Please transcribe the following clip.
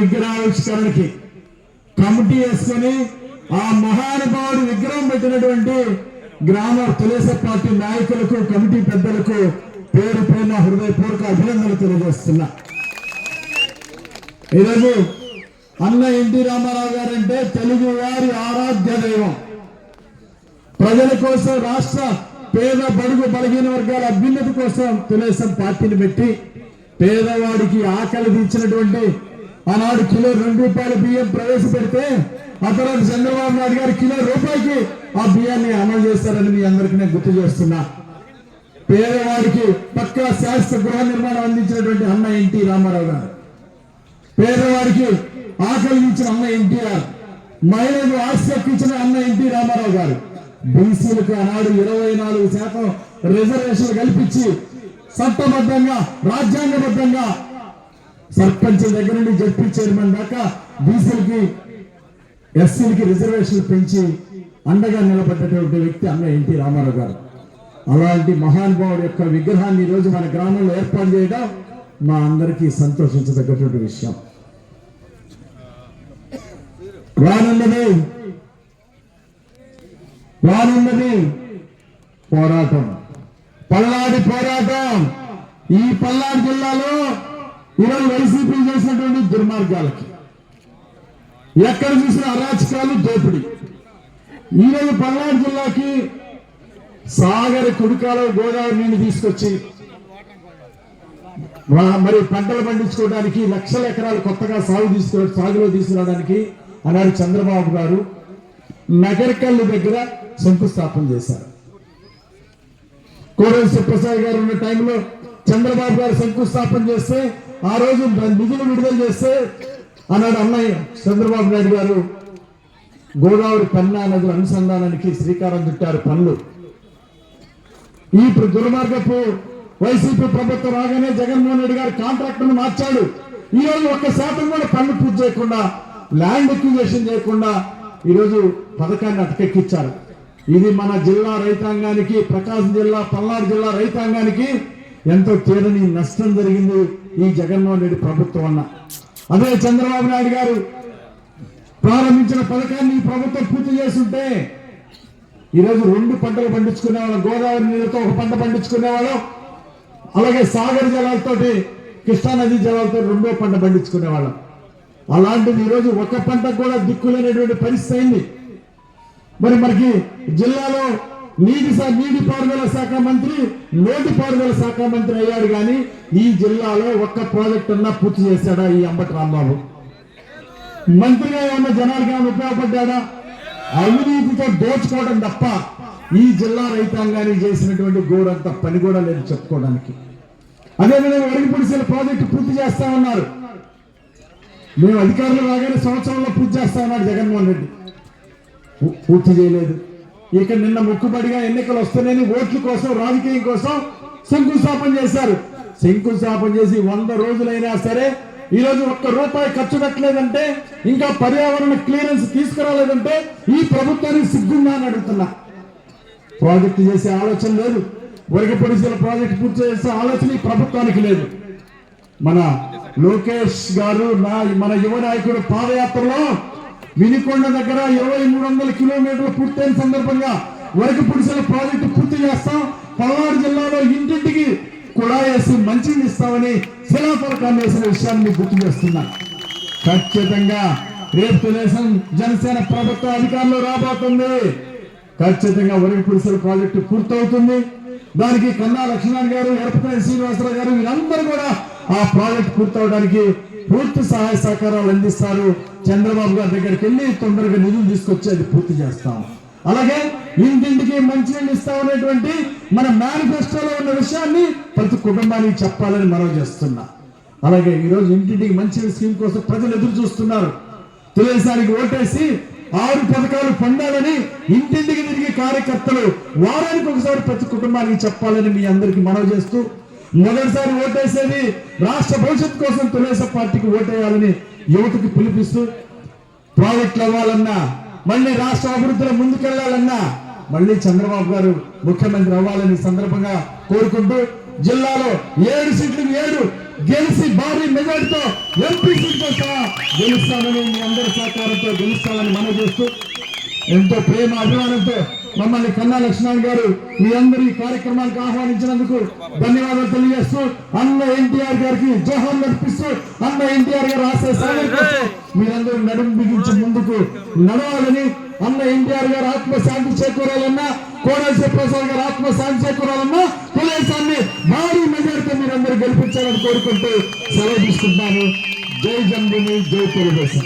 విగ్రహావిష్కరణకి. Committee వేసుకొని ఆ మహానుభావుడు విగ్రహం పెట్టినటువంటి గ్రామ తెలుగుదేశం పార్టీ నాయకులకు కమిటీ పెద్దలకు పేరు పైన హృదయపూర్వక అభినందనలు తెలియజేస్తున్నా. ఈరోజు అన్న ఎన్టీ రామారావు గారు అంటే తెలుగు వారి ఆరాధ్య దైవం. ప్రజల కోసం రాష్ట్ర పేద బడుగు బలహీన వర్గాల అభ్యున్నతి కోసం తెలుగుదేశం పార్టీని పెట్టి పేదవాడికి ఆకలి తీర్చినటువంటి ఆనాడు కిలో రెండు రూపాయల బియ్యం ప్రవేశపెడితే ఆ తర్వాత చంద్రబాబు నాయుడు గారు కిలో రూపాయికి ఆ బియ్యాన్ని అమలు చేస్తారని మీ అందరికీ నేను గుర్తు చేస్తున్నా. పేదవాడికి పక్కా శాస్త్ర గృహ నిర్మాణం అందించినటువంటి అన్న ఎన్టీ రామారావు గారు. పేదవాడికి ఆకలించిన ఇచ్చిన అన్న ఎన్టీఆర్. మహిళలకు ఆస్తి ఇచ్చిన అన్న ఎన్టీ రామారావు గారు. బీసీలకు ఆనాడు ఇరవై నాలుగు శాతం రిజర్వేషన్ కల్పించి చట్టబద్ధంగా రాజ్యాంగబద్ధంగా సర్పంచ్ దగ్గర నుండి జడ్పీ చైర్మన్ దాకా బీసీలకి ఎస్సీలకి రిజర్వేషన్లు పెంచి అండగా నిలబడ్డటువంటి వ్యక్తి అన్న ఎన్టీ రామారావు గారు. అలాంటి మహానుభావుడు యొక్క విగ్రహాన్ని ఈరోజు మన గ్రామంలో ఏర్పాటు చేయడం మా అందరికీ సంతోషించదగ్గటువంటి విషయం. రానున్నది రానున్నది పోరాటం. పల్నాడు పోరాటం. ఈ పల్నాడు జిల్లాలో ఈరోజు వైసీపీ చేసినటువంటి దుర్మార్గాలకి ఎక్కడ చూసిన అరాచకాలు దోపిడీ. ఈరోజు పల్నాడు జిల్లాకి సాగర్ కుడికాలో గోదావరి నీళ్ళు తీసుకొచ్చి మరి పంటలు పండించుకోవడానికి లక్షల ఎకరాలు కొత్తగా సాగు తీసుకో సాగులో తీసుకురావడానికి అన్నాడు చంద్రబాబు గారు. నగరికల్లు దగ్గర శంకుస్థాపన చేశారు. కోడలి సుప్రసాద్ గారు ఉన్న టైంలో చంద్రబాబు గారు శంకుస్థాపన చేస్తే ఆ రోజు నిధులు విడుదల చేస్తే అన్నాడు అన్నయ్య చంద్రబాబు నాయుడు గారు గోదావరి పన్నా నదుల అనుసంధానానికి శ్రీకారం చుట్టారు పనులు. ఈ దుర్మార్గపు వైసీపీ ప్రభుత్వం రాగానే జగన్మోహన్ రెడ్డి గారు కాంట్రాక్టర్ మార్చాడు. ఈ రోజు ఒక్క శాతం కూడా పనులు పూర్తి చేయకుండా ల్యాండ్ ఎక్విజేషన్ చేయకుండా ఈరోజు పథకాన్ని అటకెక్కించారు ఇది మన జిల్లా రైతాంగానికి ప్రకాశం జిల్లా పల్నాడు జిల్లా రైతాంగానికి ఎంతో తీరని నష్టం జరిగింది ఈ జగన్మోహన్ రెడ్డి ప్రభుత్వం అన్న. అదే చంద్రబాబు నాయుడు గారు ప్రారంభించిన పథకాన్ని ఈ ప్రభుత్వం పూర్తి చేస్తుంటే ఈరోజు రెండు పంటలు పండించుకునే వాళ్ళం గోదావరి నీళ్ళతో ఒక పంట పండించుకునే వాళ్ళం అలాగే సాగర్ జలాలతోటి కృష్ణానది జలాలతో రెండో పంట పండించుకునే వాళ్ళం. అలాంటిది ఈరోజు ఒక పంట కూడా దిక్కులేనటువంటి పరిస్థితి అయింది. మరి మనకి జిల్లాలో నీటి నీటి పారుదల శాఖ మంత్రి నోటి పారుదల శాఖ మంత్రి అయ్యాడు కానీ ఈ జిల్లాలో ఒక్క ప్రాజెక్ట్ అన్నా పూర్తి చేశాడా ఈ అంబటి రాంబాబు? మంత్రిగా ఏమన్నా జనాలకి ఏమైనా ఉపయోగపడ్డాడా? అవినీతితో దోచుకోవడం తప్ప ఈ జిల్లా రైతాంగానికి చేసినటువంటి గోరంత పని కూడా లేదు చెప్పుకోవడానికి. అదేవిధంగా వరిగిపొడిసిన ప్రాజెక్టు పూర్తి చేస్తా ఉన్నారు. మేము అధికారులు రాగానే సంవత్సరంలో పూర్తి చేస్తా ఉన్నాడు జగన్మోహన్ రెడ్డి. పూ- పూర్తి చేయలేదు. ఇక నిన్న మొక్కుబడిగా ఎన్నికలు వస్తున్నాయని ఓట్ల కోసం రాజకీయం కోసం శంకుస్థాపన చేశారు. శంకుస్థాపన చేసి వంద రోజులైనా సరే ఈ రోజు ఒక్క రూపాయి ఖర్చు పెట్టలేదంటే ఇంకా పర్యావరణ క్లియరెన్స్ తీసుకురాలేదంటే ఈ ప్రభుత్వానికి సిగ్గుందా అని అడుగుతున్నా. ప్రాజెక్టు చేసే ఆలోచన లేదు. వరగపొడిసీల ప్రాజెక్టు పూర్తి చేసే ఆలోచన ఈ ప్రభుత్వానికి లేదు. మన లోకేష్ గారు నా మన యువ నాయకుడు పాదయాత్రలో వినికొండ దగ్గర ఇరవై మూడు వందల కిలోమీటర్లు పూర్తయిన సందర్భంగా వరకు పుడిసిన ప్రాజెక్టు పూర్తి చేస్తాం. పల్నాడు జిల్లాలో ఇంటింటికి కుళాయేసి మంచిని ఇస్తామని శిలాఫలకాన్ని వేసిన విషయాన్ని గుర్తు చేస్తున్నా. ఖచ్చితంగా రేపు తెలుగుదేశం జనసేన ప్రభుత్వ అధికారంలో రాబోతుంది. ఖచ్చితంగా వరకు పుడిసిన ప్రాజెక్టు పూర్తవుతుంది. దానికి కన్నా లక్ష్మణ్ గారు ఎడపతి శ్రీనివాసరావు గారు వీళ్ళందరూ కూడా ఆ ప్రాజెక్ట్ పూర్తవడానికి పూర్తి సహాయ సహకారాలు అందిస్తారు. చంద్రబాబు గారి దగ్గరికి వెళ్ళి తొందరగా నిధులు తీసుకొచ్చి అది పూర్తి చేస్తాం. అలాగే ఇంటింటికి మంచినీళ్ళు ఇస్తామనేటువంటి మన మేనిఫెస్టోలో ఉన్న విషయాన్ని ప్రతి కుటుంబానికి చెప్పాలని మనం చేస్తున్నా. అలాగే ఈరోజు ఇంటింటికి మంచి స్కీమ్ కోసం ప్రజలు ఎదురు చూస్తున్నారు. తెలుగుదేశానికి ఓటేసి ఆరు పథకాలు పొందాలని ఇంటింటికి తిరిగి కార్యకర్తలు వారానికి ఒకసారి ప్రతి కుటుంబానికి చెప్పాలని మీ అందరికి మనవి చేస్తూ మొదటిసారి ఓటేసేది రాష్ట్ర భవిష్యత్తు కోసం తెలుగుదేశం పార్టీకి ఓటేయాలని యువతకు పిలిపిస్తూ ప్రాజెక్టులు అవ్వాలన్నా మళ్ళీ రాష్ట్ర అభివృద్ధిలో ముందుకెళ్ళాలన్నా మళ్ళీ చంద్రబాబు గారు ముఖ్యమంత్రి అవ్వాలని సందర్భంగా కోరుకుంటూ జిల్లాలో ఏడు సీట్లు ఏడు గెలిచి భారీ మెజార్టీతో ఎంపీ సీట్తో సహా గెలుస్తానని మీ అందరి సహకారంతో గెలుస్తానని మనం చేస్తూ ఎంతో ప్రేమ అభిమానంతో మమ్మల్ని కన్నా లక్ష్మణ్ గారు మీ అందరి ఈ కార్యక్రమానికి ఆహ్వానించినందుకు ధన్యవాదాలు తెలియజేస్తూ అన్న ఎన్టీఆర్ గారికి జోహాన్ నడిపిస్తూ అన్న ఎన్టీఆర్ గారు ఆశయ మీరందరూ నడుము బిగించి ముందుకు నడవాలని అన్న ఎన్టీఆర్ గారు ఆత్మ శాంతి చేకూరాలన్నా కోడేశ్వర ప్రసాద్ గారు ఆత్మ శాంతి చేకూరాలన్నా తెలుగుదేశాన్ని భారీ మెజార్టీతో మీరందరూ గెలిపించాలని కోరుకుంటూ సెలవు తీసుకుంటున్నాను జై జన్మభూమి జై తెలుగుదేశం.